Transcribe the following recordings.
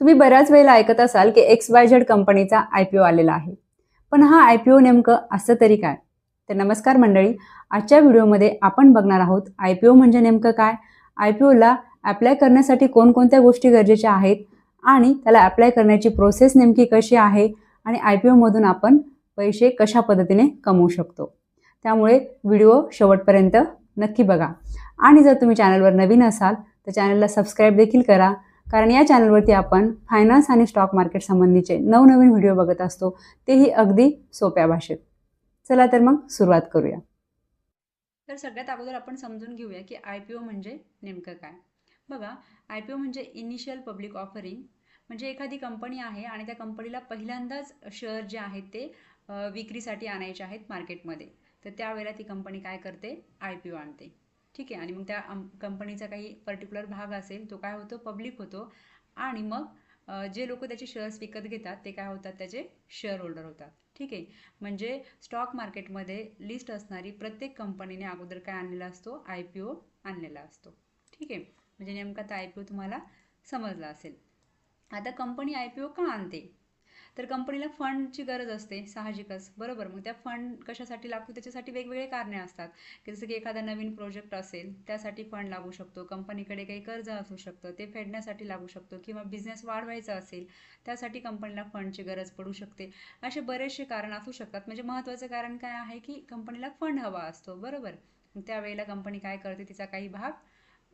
तुम्ही बऱ्याच वेळेला ऐकत असाल की एक्स वाय झेड कंपनीचा आय पी ओ आलेला आहे. पण हा आय पी ओ नेमकं असं तरी काय? तर नमस्कार मंडळी आजच्या व्हिडिओमध्ये आपण बघणार आहोत आय पी ओ म्हणजे नेमकं काय? आय पी ओला ॲप्लाय करण्यासाठी कोणकोणत्या गोष्टी गरजेच्या आहेत आणि त्याला ॲप्लाय करण्याची प्रोसेस नेमकी कशी आहे आणि आय पी ओमधून आपण पैसे कशा पद्धतीने कमवू शकतो? त्यामुळे व्हिडिओ शेवटपर्यंत नक्की बघा. आणि जर तुम्ही चॅनलवर नवीन असाल तर चॅनलला सबस्क्राईब देखील करा. कारण या चॅनलवरती आपण फायनान्स आणि स्टॉक मार्केट संबंधीचे नवनवीन व्हिडिओ बघत असतो तेही अगदी सोप्या भाषेत. चला तर मग सुरुवात करूया. तर सगळ्यात अगोदर आपण समजून घेऊया की आय पी ओ म्हणजे नेमकं काय. बघा आय पी ओ म्हणजे इनिशियल पब्लिक ऑफरिंग म्हणजे एखादी कंपनी आहे आणि त्या कंपनीला पहिल्यांदाच शेअर जे आहेत ते विक्रीसाठी आणायचे आहेत मार्केटमध्ये तर त्यावेळेला ती कंपनी काय करते? आय पी ओ आणते. ठीक आहे. आणि मग त्या कंपनीचा काही पर्टिक्युलर भाग असेल तो काय होतो? पब्लिक होतो. आणि मग जे लोक त्याचे शेअर्स विकत घेतात ते काय होतात? त्याचे शेअर होल्डर होतात. ठीक आहे? म्हणजे स्टॉक मार्केटमध्ये लिस्ट असणारी प्रत्येक कंपनीने अगोदर काय आणलेला असतो? आय पी ओ आणलेला असतो. ठीक आहे? म्हणजे नेमका तर आय पी ओ तुम्हाला समजला असेल. आता कंपनी आय पी ओ का आणते? तर कंपनीला फंडची गरज असते साहजिकच. बरोबर. मग त्या फंड कशासाठी लागतो? त्याच्यासाठी वेगवेगळे कारणे असतात. की जसं की एखादा नवीन प्रोजेक्ट असेल त्यासाठी फंड लागू शकतो. कंपनीकडे काही कर्ज असू शकतं ते फेडण्यासाठी लागू शकतो किंवा बिझनेस वाढवायचा असेल त्यासाठी कंपनीला फंडची गरज पडू शकते. असे बरेचसे कारण असू शकतात. म्हणजे महत्त्वाचं कारण काय आहे की कंपनीला फंड हवा असतो. बरोबर? त्यावेळेला कंपनी काय करते? तिचा काही भाग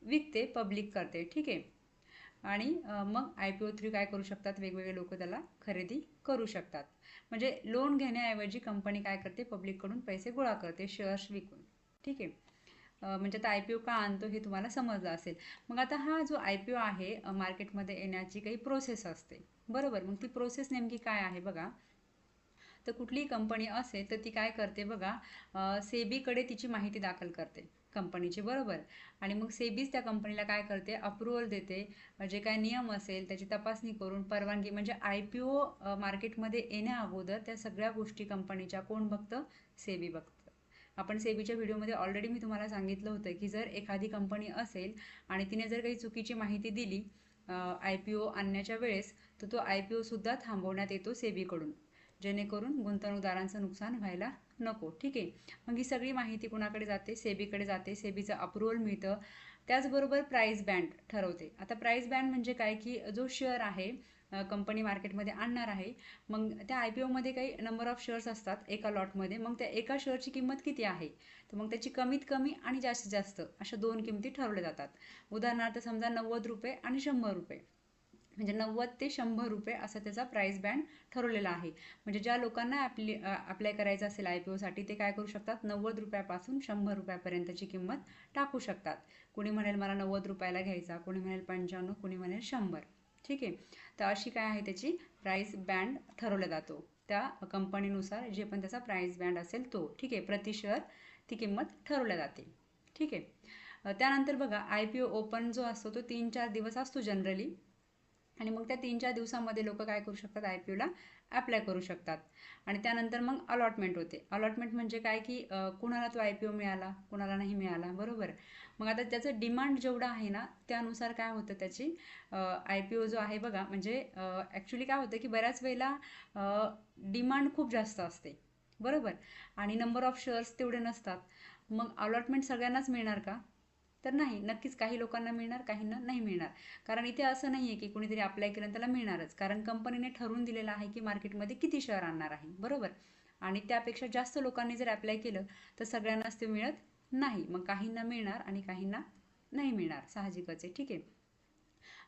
विकते पब्लिक करते. ठीक आहे? आणि मग आय पी ओ थ्रू काय करू शकतात? वेगवेगळे लोक त्याला खरेदी करू शकतात. म्हणजे लोन घेण्याऐवजी कंपनी काय करते? पब्लिककडून पैसे गोळा करते शेअर्स विकून. ठीक आहे? म्हणजे आता आय पी ओ का आणतो हे तुम्हाला समजलं असेल. मग आता हा जो आय पी ओ आहे मार्केटमध्ये येण्याची काही प्रोसेस असते. बरोबर? मग ती प्रोसेस नेमकी काय आहे बघा? तर कुठलीही कंपनी असेल तर ती काय करते बघा? सेबीकडे तिची माहिती दाखल करते. कंपनीचे बरोबर. आणि मग सेबीच त्या कंपनीला काय करते? अप्रुव्हल देते. जे काय नियम असेल त्याची तपासणी करून परवानगी म्हणजे आय पी ओ मार्केटमध्ये येण्या अगोदर त्या सगळ्या गोष्टी कंपनीच्या कोण बघतं? सेबी बघतं. आपण सेबीच्या व्हिडिओमध्ये ऑलरेडी मी तुम्हाला सांगितलं होतं की जर एखादी कंपनी असेल आणि तिने जर काही चुकीची माहिती दिली आय पी ओ आणण्याच्या वेळेस तर तो आय पी ओसुद्धा थांबवण्यात येतो सेबीकडून. जेणेकरून गुंतवणूकदारांचं नुकसान व्हायला नको ठीक आहे. मग ही सगळी माहिती कुणाकडे जाते? सेबीकडे जाते. सेबीचं अप्रुव्हल मिळतं. त्याचबरोबर प्राईस बँड ठरवते. आता प्राईस बँड म्हणजे काय? की जो शेअर आहे कंपनी मार्केटमध्ये आणणार आहे मग त्या आय पी ओमध्ये काही नंबर ऑफ शेअर्स असतात एका लॉटमध्ये मग त्या एका शेअरची किंमत किती आहे? तर मग त्याची कमीत कमी आणि जास्तीत जास्त अशा दोन किमती ठरवल्या जातात. उदाहरणार्थ समजा नव्वद रुपये आणि शंभर रुपये. म्हणजे नव्वद ते शंभर रुपये असा त्याचा प्राईस बँड ठरवलेला आहे. म्हणजे ज्या लोकांना ॲप्ली अप्लाय करायचं असेल आय पी ओसाठी ते काय करू शकतात? नव्वद रुपयापासून शंभर रुपयापर्यंतची किंमत टाकू शकतात. कुणी म्हणेल मला नव्वद रुपयाला घ्यायचा. कुणी म्हणेल पंच्याण्णव. कुणी म्हणेल शंभर. ठीक आहे? तर अशी काय आहे त्याची प्राईस बँड ठरवला जातो. त्या कंपनीनुसार जे पण त्याचा प्राईस बँड असेल तो. ठीक आहे? प्रति शेअर ती किंमत ठरवल्या जाते. ठीक आहे? त्यानंतर बघा आय पी ओ ओपन जो असतो तो तीन चार दिवस असतो जनरली आणि मग त्या तीन चार दिवसामध्ये लोक काय करू शकतात? आय पी ओला ॲप्लाय करू शकतात. आणि त्यानंतर मग अलॉटमेंट होते. अलॉटमेंट म्हणजे काय? की कुणाला तो आय पी ओ मिळाला कुणाला नाही मिळाला. बरोबर? मग आता त्याचं डिमांड जेवढं आहे ना त्यानुसार काय होतं त्याची? आय पी ओ जो आहे बघा म्हणजे ॲक्च्युली काय होतं की बऱ्याच वेळेला डिमांड खूप जास्त असते. बरोबर? आणि नंबर ऑफ शेअर्स तेवढे नसतात. मग अलॉटमेंट सगळ्यांनाच मिळणार का? तर नाही नक्कीच काही लोकांना मिळणार काहींना नाही मिळणार. कारण इथे असं नाही आहे की कुणीतरी अप्लाय केलं त्याला मिळणारच. कारण कंपनीने ठरवून दिलेलं आहे की मार्केटमध्ये किती शेअर आणणार आहे. बरोबर? आणि त्यापेक्षा जास्त लोकांनी जर अप्लाय केलं तर सगळ्यांनाच ते मिळत नाही. मग काहींना मिळणार आणि काहींना नाही मिळणार. साहजिकच आहे. ठीक आहे?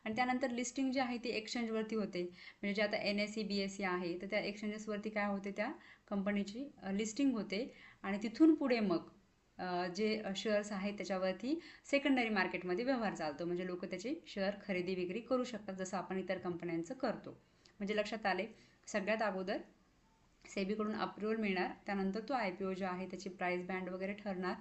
आणि त्यानंतर लिस्टिंग जी आहे ती एक्सचेंजवरती होते. म्हणजे जे आता N S C B S C आहे तर त्या एक्सचेंजेसवरती काय होते त्या कंपनीची लिस्टिंग होते. आणि तिथून पुढे मग जे शेअर्स आहेत त्याच्यावरती सेकंडरी मार्केटमध्ये व्यवहार चालतो. म्हणजे लोक त्याचे शेअर खरेदी विक्री करू शकतात जसं आपण इतर कंपन्यांचं करतो. म्हणजे लक्षात आले सगळ्यात अगोदर सेबीकडून अप्रुव्हल मिळणार त्यानंतर तो आय पी ओ जो आहे त्याची प्राईस बँड वगैरे ठरणार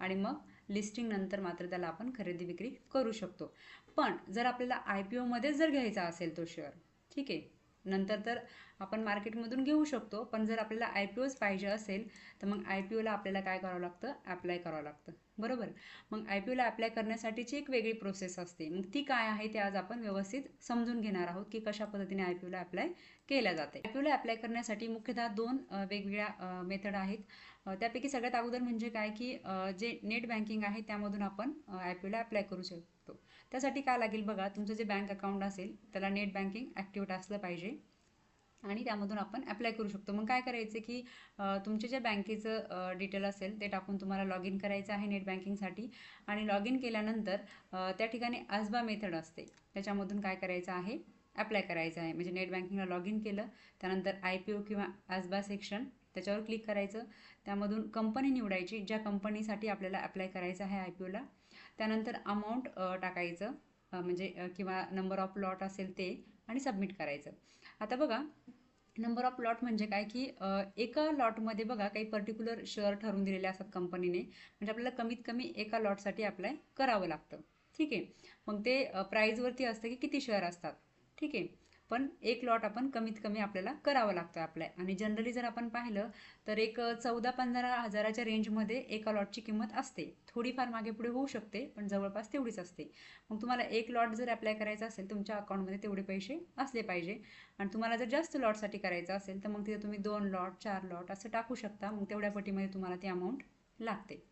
आणि मग लिस्टिंग नंतर मात्र त्याला आपण खरेदी विक्री करू शकतो. पण जर आपल्याला आय पी ओमध्येच जर घ्यायचा असेल तो शेअर ठीक आहे. नंतर तर आपण मार्केटमधून घेऊ शकतो पण जर आपल्याला आय पी ओच पाहिजे असेल तर मग आय पी ओला आपल्याला काय करावं लागतं? ॲप्लाय करावं लागतं. बरोबर? मग आय पी ओला अप्लाय करण्यासाठीची एक वेगळी प्रोसेस असते. मग ती काय आहे ते आज आपण व्यवस्थित समजून घेणार आहोत की कशा पद्धतीने आय पी ओला अप्लाय केल्या जाते. आय पी ओला अप्लाय करण्यासाठी मुख्यतः दोन वेगवेगळ्या मेथड आहेत. त्यापैकी सगळ्यात अगोदर म्हणजे काय की जे नेट बँकिंग आहे त्यामधून आपण आय पी ओला अप्लाय करू शकतो. त्यासाठी काय लागेल बघा तुमचं जे बँक अकाउंट असेल त्याला नेट बँकिंग ॲक्टिव्हेट असलं पाहिजे. आणि त्यामधून आपण अप्लाय करू शकतो. मग काय करायचं की तुमचे जे बँकेचं डिटेल असेल ते टाकून तुम्हाला लॉग इन करायचं आहे नेट बँकिंगसाठी आणि लॉग इन केल्यानंतर त्या ठिकाणी आजबा मेथड असते. त्याच्यामधून काय करायचं आहे? अप्लाय करायचं आहे. म्हणजे नेट बँकिंगला लॉग इन केलं त्यानंतर आय पी ओ किंवा आजबा सेक्शन त्याच्यावर क्लिक करायचं. त्यामधून कंपनी निवडायची ज्या कंपनीसाठी आपल्याला अप्लाय करायचं आहे आय पी ओला त्यानंतर अमाऊंट टाकायचं. म्हणजे किंवा नंबर ऑफ लॉट असेल ते आणि सबमिट करायचं. आता बघा नंबर ऑफ लॉट म्हणजे काय? की एका लॉटमध्ये बघा काही पर्टिक्युलर शेअर ठरवून दिलेले असतात कंपनीने म्हणजे आपल्याला कमीत कमी एका लॉटसाठी अप्लाय करावं लागतं. ठीक आहे? मग ते प्राईजवरती असतं की किती शेअर असतात? ठीक आहे? पण एक लॉट आपण कमीत कमी आपल्याला करावं लागतं आपल्या. आणि जनरली जर आपण पाहिलं तर एक चौदा पंधरा हजाराच्या रेंजमध्ये एका लॉटची किंमत असते. थोडीफार मागे पुढे होऊ शकते पण जवळपास तेवढीच असते. मग तुम्हाला एक लॉट जर अप्लाय करायचा असेल तुमच्या अकाउंटमध्ये तेवढे पैसे असले पाहिजे. आणि तुम्हाला जर जास्त लॉटसाठी करायचं असेल तर मग तिथे तुम्ही दोन लॉट चार लॉट असं टाकू शकता. मग तेवढ्या पटीमध्ये तुम्हाला ती अमाऊंट लागते.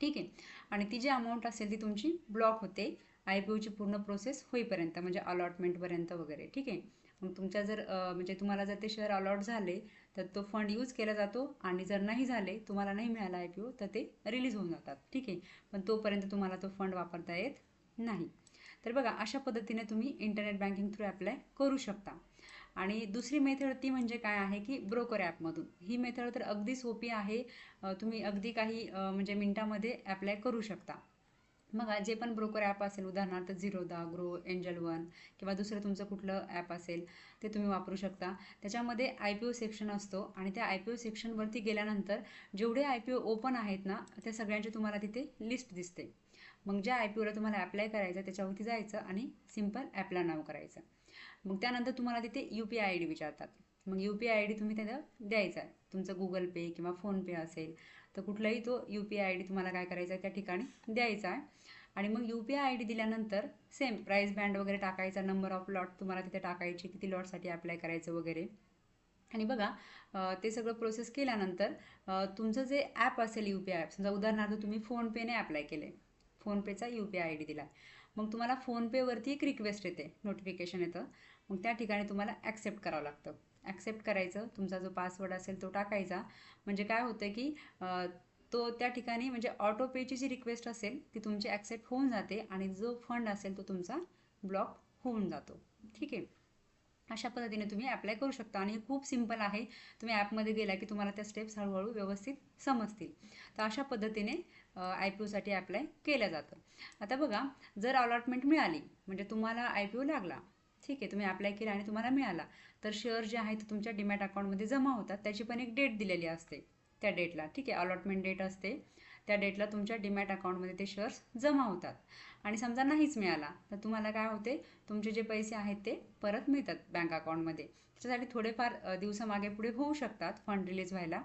ठीक आहे? आणि ती जी अमाऊंट असेल ती तुमची ब्लॉक होते. आय पी ओची पूर्ण प्रोसेस होईपर्यंत म्हणजे अलॉटमेंटपर्यंत वगैरे ठीक आहे? मग तुमच्या जर म्हणजे तुम्हाला जर ते शेअर अलॉट झाले तर तो फंड यूज केला जातो आणि जर नाही झाले तुम्हाला नाही मिळाला आय पी ओ तर ते रिलीज होऊन जातात ठीक आहे? पण तोपर्यंत तुम्हाला तो फंड वापरता येत नाही. तर बघा अशा पद्धतीने तुम्ही इंटरनेट बँकिंग थ्रू अप्लाय करू शकता. आणि दुसरी मेथड ती म्हणजे काय आहे की ब्रोकर ॲपमधून ही मेथड तर अगदी सोपी आहे. तुम्ही अगदी काही म्हणजे मिनटामध्ये अप्लाय करू शकता. मग जे पण ब्रोकर ॲप असेल उदाहरणार्थ झिरोदा ग्रो एंजल वन किंवा दुसरं तुमचं कुठलं ॲप असेल ते तुम्ही वापरू शकता. त्याच्यामध्ये आय पी ओ सेक्शन असतो आणि त्या आय पी ओ सेक्शनवरती गेल्यानंतर जेवढे आय पी ओ ओपन आहेत ना त्या सगळ्यांची तुम्हाला तिथे लिस्ट दिसते. मग ज्या आय पी ओला तुम्हाला ॲप्लाय करायचं त्याच्यावरती जायचं आणि सिंपल ॲपला नाव करायचं. मग त्यानंतर तुम्हाला तिथे U P I I D विचारतात. मग U P I I D तुम्ही त्याला द्यायचा. आहे तुमचं गुगल पे किंवा फोनपे असेल तर कुठलाही तो U P I I D तुम्हाला काय करायचा आहे त्या ठिकाणी द्यायचा आहे. आणि मग U P I I D दिल्यानंतर सेम प्राईस बँड वगैरे टाकायचा नंबर ऑफ लॉट तुम्हाला तिथे टाकायची किती लॉटसाठी अप्लाय करायचं वगैरे. आणि बघा ते सगळं प्रोसेस केल्यानंतर तुमचं जे ॲप असेल यू पी आय ॲप समजा उदाहरणार्थ तुम्ही फोनपेने अप्लाय केले. फोनपेचा U P I I D दिला. मग तुम्हाला फोनपेवरती एक रिक्वेस्ट येते नोटिफिकेशन येतं. मग त्या ठिकाणी तुम्हाला ॲक्सेप्ट करावं लागतं. ॲक्सेप्ट करायचं. तुमचा जो पासवर्ड असेल तो टाकायचा. म्हणजे काय होतं की तो त्या ठिकाणी म्हणजे ऑटो पेची जी रिक्वेस्ट असेल ती तुमची ॲक्सेप्ट होऊन जाते आणि जो फंड असेल तो तुमचा ब्लॉक होऊन जातो. ठीक आहे? अशा पद्धतीने तुम्ही अप्लाय करू शकता आणि हे खूप सिंपल आहे. तुम्ही ॲपमध्ये गेला की तुम्हाला त्या स्टेप्स हळूहळू व्यवस्थित समजतील. तर अशा पद्धतीने आय पी ओसाठी अप्लाय केलं जातं. आता बघा जर अलॉटमेंट मिळाली म्हणजे तुम्हाला आय पी ओ लागला ठीक आहे तुम्ही अप्लाय केला आणि तुम्हाला मिळाला. तर शेअर जे आहे ते तुमच्या डिमॅट अकाउंटमध्ये जमा होतात. त्याची पण एक डेट दिलेली असते त्या डेटला ठीक आहे अलॉटमेंट डेट असते. त्या डेटला तुमच्या डिमॅट अकाउंटमध्ये ते शेअर्स जमा होतात. आणि समजा नाहीच मिळाला तर तुम्हाला काय होते? तुमचे जे पैसे आहेत ते परत मिळतात बँक अकाउंटमध्ये त्याच्यासाठी थोडेफार दिवसामागे पुढे होऊ शकतात फंड रिलीज व्हायला.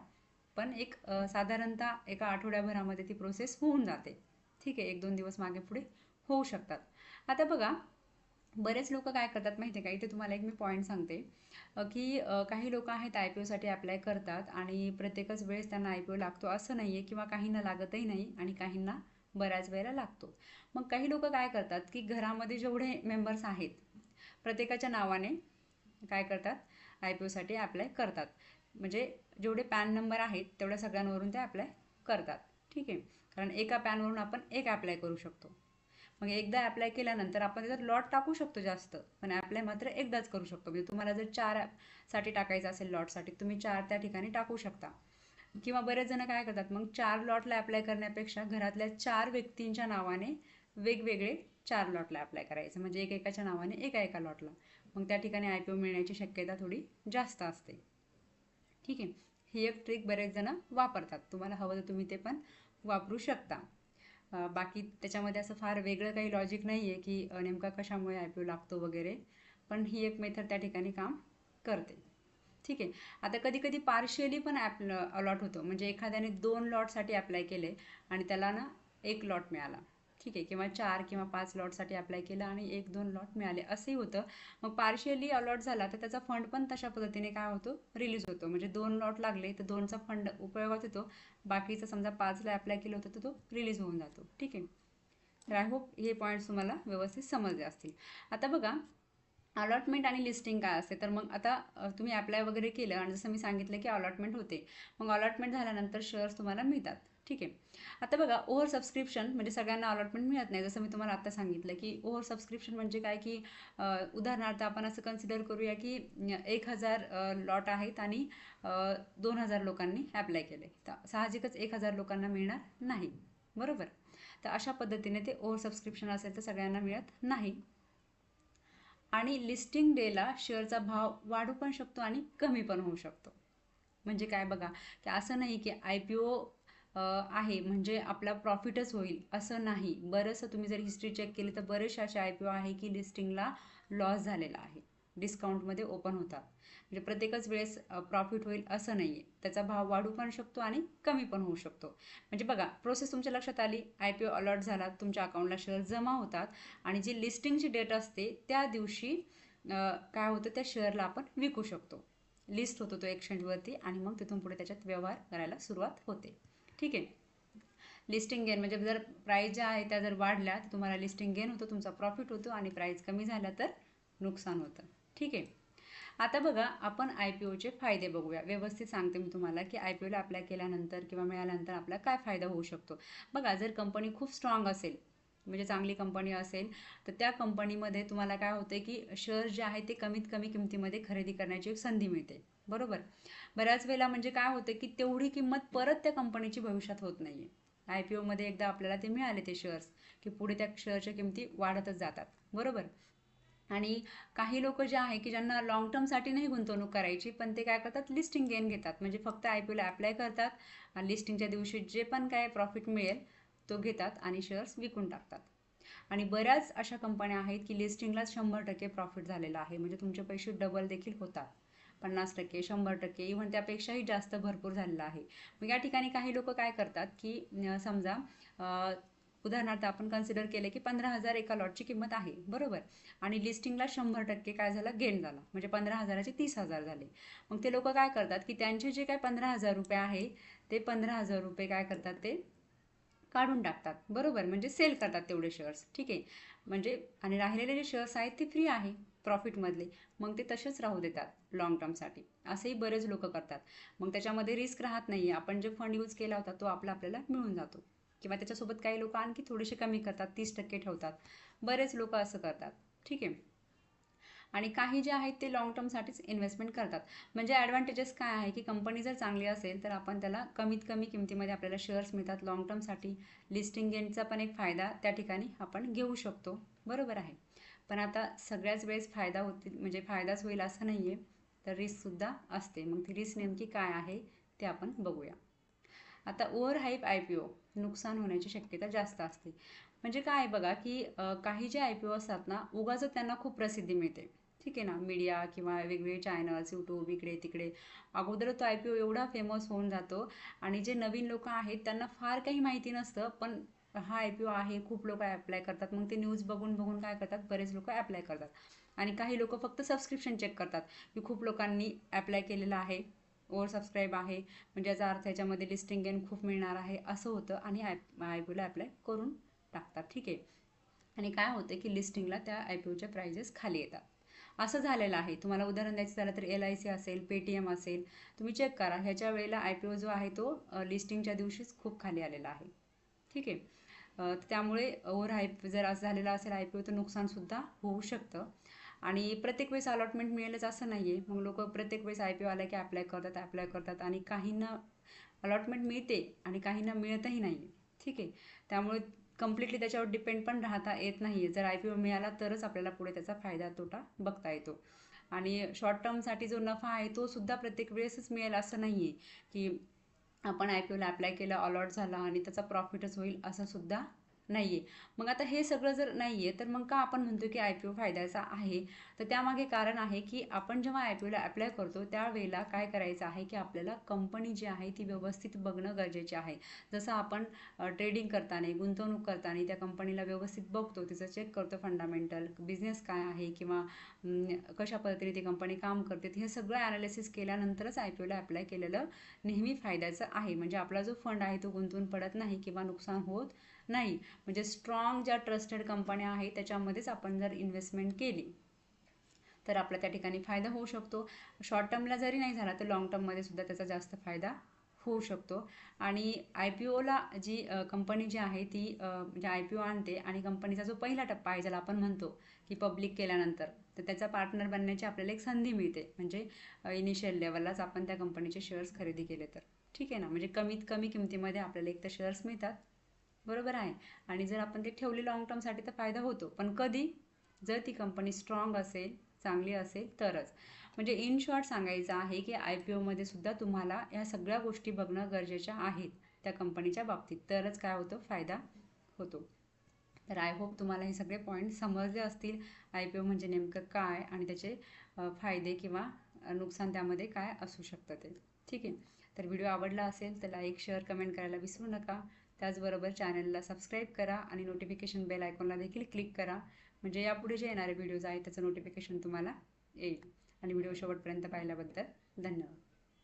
पण एक साधारणतः एका आठवड्याभरामध्ये ती प्रोसेस होऊन जाते. ठीक आहे एक दोन दिवस मागे पुढे होऊ शकतात. आता बघा बरेच लोक काय करतात माहिती आहे का? इथे तुम्हाला एक मी पॉईंट सांगते. की काही लोक आहेत आय पी ओसाठी अप्लाय करतात आणि प्रत्येकच वेळेस त्यांना आय पी ओ लागतो. असं नाही आहे किंवा काहींना लागतही नाही आणि काहींना बऱ्याच वेळेला लागतो. मग काही लोक काय करतात की घरामध्ये जेवढे मेंबर्स आहेत प्रत्येकाच्या नावाने काय करतात? आय पी ओसाठी अप्लाय करतात. म्हणजे जेवढे पॅन नंबर आहेत तेवढ्या सगळ्यांवरून ते अप्लाय करतात. ठीक आहे? कारण एका पॅनवरून आपण एक अप्लाय करू शकतो. मग एकदा अप्लाय केल्यानंतर आपण त्याच्यात लॉट टाकू शकतो जास्त. पण अप्लाय मात्र एकदाच करू शकतो. म्हणजे तुम्हाला जर चारसाठी टाकायचं असेल लॉटसाठी तुम्ही चार त्या ठिकाणी टाकू शकता. किंवा बरेच जण काय करतात मग चार लॉटला अप्लाय करण्यापेक्षा घरातल्या चार व्यक्तींच्या नावाने वेगवेगळे चार लॉटला अप्लाय करायचं. म्हणजे एक एकाच्या नावाने एका एका लॉटला मग त्या ठिकाणी आय पी ओ मिळण्याची शक्यता थोडी जास्त असते. ठीक आहे? ही एक ट्रिक बरेच जण वापरतात. तुम्हाला हवं तर तुम्ही ते पण वापरू शकता. बाकी त्याच्यामध्ये असं फार वेगळं काही लॉजिक नाही आहे की नेमका कशामुळे आय पी ओ लागतो वगैरे. पण ही एक मेथड त्या ठिकाणी काम करते. ठीक आहे. आता कधी कधी पार्शियली पण ॲप अलॉट होतं. म्हणजे एखाद्याने दोन लॉटसाठी अप्लाय केले आणि त्याला ना एक लॉट मिळाला. ठीक आहे किंवा चार किंवा पाच लॉटसाठी अप्लाय केलं आणि एक दोन लॉट मिळाले असंही होतं. मग पार्शियली अलॉट झाला तर त्याचा फंड पण तशा पद्धतीने काय होतो रिलीज होतो. म्हणजे दोन लॉट लागले तर दोनचा फंड उपयोगात येतो. बाकीचा समजा पाचला अप्लाय केलं होतं तर तो रिलीज होऊन जातो. ठीक आहे? तर आय होप हे पॉईंट्स तुम्हाला व्यवस्थित समजले असतील. आता बघा अलॉटमेंट आणि लिस्टिंग काय असते? तर मग आता तुम्ही अप्लाय वगैरे केलं आणि जसं मी सांगितलं की अलॉटमेंट होते. मग अलॉटमेंट झाल्यानंतर शेअर्स तुम्हाला मिळतात. ठीक आहे. आता बघा ओव्हर सबस्क्रिप्शन म्हणजे सगळ्यांना अलॉटमेंट मिळत नाही. जसं मी तुम्हाला आता सांगितलं की ओव्हर सबस्क्रिप्शन म्हणजे काय की उदाहरणार्थ आपण असं कन्सिडर करूया की एक हजार लॉट आहेत आणि दोन हजार लोकांनी ॲप्लाय केले. तर साहजिकच एक हजार लोकांना मिळणार नाही. बरोबर? तर अशा पद्धतीने ते ओव्हर सबस्क्रिप्शन असेल तर सगळ्यांना मिळत नाही. आणि लिस्टिंग डेला शेअरचा भाव वाढू पण शकतो आणि कमी पण होऊ शकतो. म्हणजे काय बघा की असं नाही की आय पी ओ आहे. म्हणजे आपला प्रॉफिटच होईल असं नाही. बरंचसं तुम्ही जर हिस्ट्री चेक केली तर बरेचसे असे आय पी ओ आहे की लिस्टिंगला लॉस झालेला आहे. डिस्काउंटमध्ये ओपन होतात. म्हणजे प्रत्येकच वेळेस प्रॉफिट होईल असं नाही आहे त्याचा भाव वाढू पण शकतो आणि कमी पण होऊ शकतो. म्हणजे बघा प्रोसेस तुमच्या लक्षात आली आय पी ओ अलॉट झाला तुमच्या अकाउंटला शेअर जमा होतात आणि जी लिस्टिंगची डेट असते त्या दिवशी काय होतं त्या शेअरला आपण विकू शकतो. लिस्ट होतो तो एक्सचेंजवरती आणि मग तिथून पुढे त्याच्यात व्यवहार करायला सुरुवात होते. ठीक आहे. लिस्टिंग गेन म्हणजे जर प्राईज ज्या आहे त्या जर वाढल्या तर तुम्हाला लिस्टिंग गेन होतो तुमचा प्रॉफिट होतो आणि प्राईज कमी झाला तर नुकसान होतं. ठीक आहे. आता बघा आपण आय पी ओचे फायदे बघूया. व्यवस्थित सांगते मी तुम्हाला की आय पी ओला अप्लाय केल्यानंतर किंवा मिळाल्यानंतर आपला काय फायदा होऊ शकतो. बघा जर कंपनी खूप स्ट्रॉंग असेल म्हणजे चांगली कंपनी असेल तर त्या कंपनीमध्ये तुम्हाला काय होते की शेअर्स जे आहे ते कमीत कमी किमतीमध्ये खरेदी करण्याची एक संधी मिळते. बरोबर? बऱ्याच वेळेला म्हणजे काय होतं की तेवढी किंमत परत त्या कंपनीची भविष्यात होत नाही आहे आय पी ओमध्ये एकदा आपल्याला ते मिळाले ते शेअर्स की पुढे त्या शेअरच्या किमती वाढतच जातात. बरोबर? आणि काही लोक जे आहे की ज्यांना लॉंग टर्मसाठी नाही गुंतवणूक करायची पण ते काय करतात? लिस्टिंग गेन घेतात. म्हणजे फक्त आय पी ओला अप्लाय करतात. लिस्टिंगच्या दिवशी जे पण काय प्रॉफिट मिळेल तो घेतात आणि शेअर्स विकून टाकतात. आणि बऱ्याच अशा कंपन्या आहेत की लिस्टिंगलाच शंभर टक्के प्रॉफिट झालेला आहे. म्हणजे तुमचे पैसे डबल देखील होतात. पन्नास टक्के शंभर टक्के इव्हन त्यापेक्षाही जास्त भरपूर झालेलं आहे. मग या ठिकाणी काही लोक काय करतात की समजा उदाहरणार्थ आपण कन्सिडर केले की पंधरा हजार एका लॉटची किंमत आहे. बरोबर? आणि लिस्टिंगला शंभर टक्के काय झालं? गेन झाला. म्हणजे पंधरा हजाराचे तीस हजार झाले. मग ते लोक काय करतात की त्यांचे जे काय पंधरा हजार रुपये आहे ते पंधरा हजार रुपये काय करतात ते काढून टाकतात. बरोबर? म्हणजे सेल करतात तेवढे शेअर्स ठीक आहे? म्हणजे आणि राहिलेले जे शेअर्स आहेत ते फ्री आहे प्रॉफिटमधले मग ते तसेच राहू देतात लॉंग टर्मसाठी असेही बरेच लोक करतात. मग त्याच्यामध्ये रिस्क राहत नाही आहे आपण जे फंड यूज केला होता तो आपला आपल्याला मिळून जातो. किंवा त्याच्यासोबत काही लोक आणखी थोडेसे कमी करतात तीस टक्के ठेवतात. बरेच लोक असं करतात. ठीक आहे? आणि काही जे आहेत ते लॉंग टर्मसाठीच इन्व्हेस्टमेंट करतात. म्हणजे ॲडव्हान्टेजेस काय आहे की कंपनी जर चांगली असेल तर आपण त्याला कमीत कमी किमतीमध्ये आपल्याला शेअर्स मिळतात. लॉंग टर्मसाठी लिस्टिंग गेनचा पण एक फायदा त्या ठिकाणी आपण घेऊ शकतो. बरोबर आहे. पण आता सगळ्याच वेळेस फायदा होतील म्हणजे फायदाच होईल असं नाही आहे तर रिस्कसुद्धा असते. मग ती रिस्क नेमकी काय आहे ते आपण बघूया. आता over hype I P O नुकसान होण्याची शक्यता जास्त असते. म्हणजे काय आहे बघा की काही जे आय पी ओ असतात ना उगाच त्यांना खूप प्रसिद्धी मिळते. ठीक आहे ना मीडिया किंवा वेगवेगळे चॅनल्स यूट्यूब इकडे तिकडे. अगोदर तो आय पी ओ एवढा फेमस होऊन जातो आणि जे नवीन लोक आहेत त्यांना फार काही माहिती नसतं पण हा आय पी ओ आहे खूप लोक ॲप्लाय करतात. मग ते न्यूज बघून बघून काय करतात? बरेच लोक ॲप्लाय करतात. आणि काही लोक फक्त सबस्क्रिप्शन चेक करतात की खूप लोकांनी ॲप्लाय केलेलं आहे ओवर सबस्क्राईब आहे म्हणजे याचा अर्थ याच्यामध्ये लिस्टिंग गेन खूप मिळणार आहे असं होतं आणि आय आय पी ओला ॲप्लाय करून टाकतात. ठीक आहे. आणि काय होतं की लिस्टिंगला त्या आय पी ओच्या प्राइजेस खाली येतात. असं झालेलं आहे. तुम्हाला उदाहरण द्यायचं झालं तर एल आय सी असेल पेटीएम असेल तुम्ही चेक करा. ह्याच्या वेळेला आय पी ओ जो आहे तो लिस्टिंगच्या दिवशीच खूप खाली आलेला आहे. ठीक आहे? त्यामुळे ओव्हर हायप जर असं झालेलं असेल आय पी ओ तर नुकसानसुद्धा होऊ शकतं. आणि प्रत्येक वेळेस अलॉटमेंट मिळेलच असं नाही आहे मग लोक प्रत्येक वेळेस आय पी ओ आल्या की अप्लाय करतात अप्लाय करतात आणि काहींना अलॉटमेंट मिळते आणि काहींना मिळतही नाही आहे ठीक आहे? त्यामुळे कम्प्लिटली त्याच्यावर डिपेंड पण राहता येत नाही आहे जर आय पी ओ मिळाला तरच आपल्याला पुढे त्याचा फायदा तोटा बघता येतो. आणि शॉर्ट टर्मसाठी जो नफा आहे तो सुद्धा प्रत्येक वेळेसच मिळेल असं नाही आहे की आपण आय पी ओला अप्लाय केलं अलॉट झाला आणि त्याचा प्रॉफिटच होईल असं सुद्धा नाही आहे मग आता हे सगळं जर नाही आहे तर मग का आपण म्हणतो की आय पी ओ फायद्याचा आहे? तर त्यामागे कारण आहे की आपण जेव्हा आय पी ओला अप्लाय करतो त्यावेळेला काय करायचं आहे की आपल्याला कंपनी जी आहे ती व्यवस्थित बघणं गरजेचे आहे. जसं आपण ट्रेडिंग करताना गुंतवणूक करताना त्या कंपनीला व्यवस्थित बघतो तिचं चेक करतो फंडामेंटल बिझनेस काय आहे किंवा कशा पद्धतीने ती कंपनी काम करते हे सगळं ॲनालिसिस केल्यानंतरच आय पी ओला अप्लाय केलेलं नेहमी फायद्याचं आहे. म्हणजे आपला जो फंड आहे तो गुंतवून पडत नाही किंवा नुकसान होत नाही. म्हणजे स्ट्रॉंग ज्या ट्रस्टेड कंपन्या आहेत त्याच्यामध्येच आपण जर इन्व्हेस्टमेंट केली तर आपला त्या ठिकाणी फायदा होऊ शकतो. शॉर्ट टर्मला जरी नाही झाला तर लॉंग टर्ममध्ये सुद्धा त्याचा जास्त फायदा होऊ शकतो. आणि आय पी ओला जी कंपनी जी आहे ती म्हणजे आय पी ओ आणते आणि कंपनीचा जो पहिला टप्पा आहे ज्याला आपण म्हणतो की पब्लिक केल्यानंतर तर त्याचा पार्टनर बनण्याची आपल्याला एक संधी मिळते. म्हणजे इनिशियल लेवललाच आपण त्या कंपनीचे शेअर्स खरेदी केले तर. ठीक आहे ना? म्हणजे कमीत कमी किमतीमध्ये आपल्याला एक तर शेअर्स मिळतात बरोबर आहे. आणि जर आपण ते ठेवले लॉंग टर्मसाठी तर फायदा होतो. पण कधी? जर ती कंपनी स्ट्रॉंग असेल चांगली असेल तरच. म्हणजे इन शॉर्ट सांगायचं आहे की आय पी ओमध्ये सुद्धा तुम्हाला या सगळ्या गोष्टी बघणं गरजेच्या आहेत. त्या कंपनीच्या बाबतीत. तरच काय होतं? फायदा होतो. तर आय होप तुम्हाला हे सगळे पॉईंट समजले असतील. आय पी ओ म्हणजे नेमकं काय आणि त्याचे फायदे किंवा नुकसान त्यामध्ये काय असू शकतं ते. ठीक आहे. तर व्हिडिओ आवडला असेल तर लाईक शेअर कमेंट करायला विसरू नका. त्याचबरोबर चॅनलला सबस्क्राईब करा आणि नोटिफिकेशन बेल आयकॉनला देखील क्लिक करा. म्हणजे यापुढे जे येणारे व्हिडिओज आहेत त्याचं नोटिफिकेशन तुम्हाला येईल. आणि व्हिडिओ शेवटपर्यंत पाहिल्याबद्दल धन्यवाद.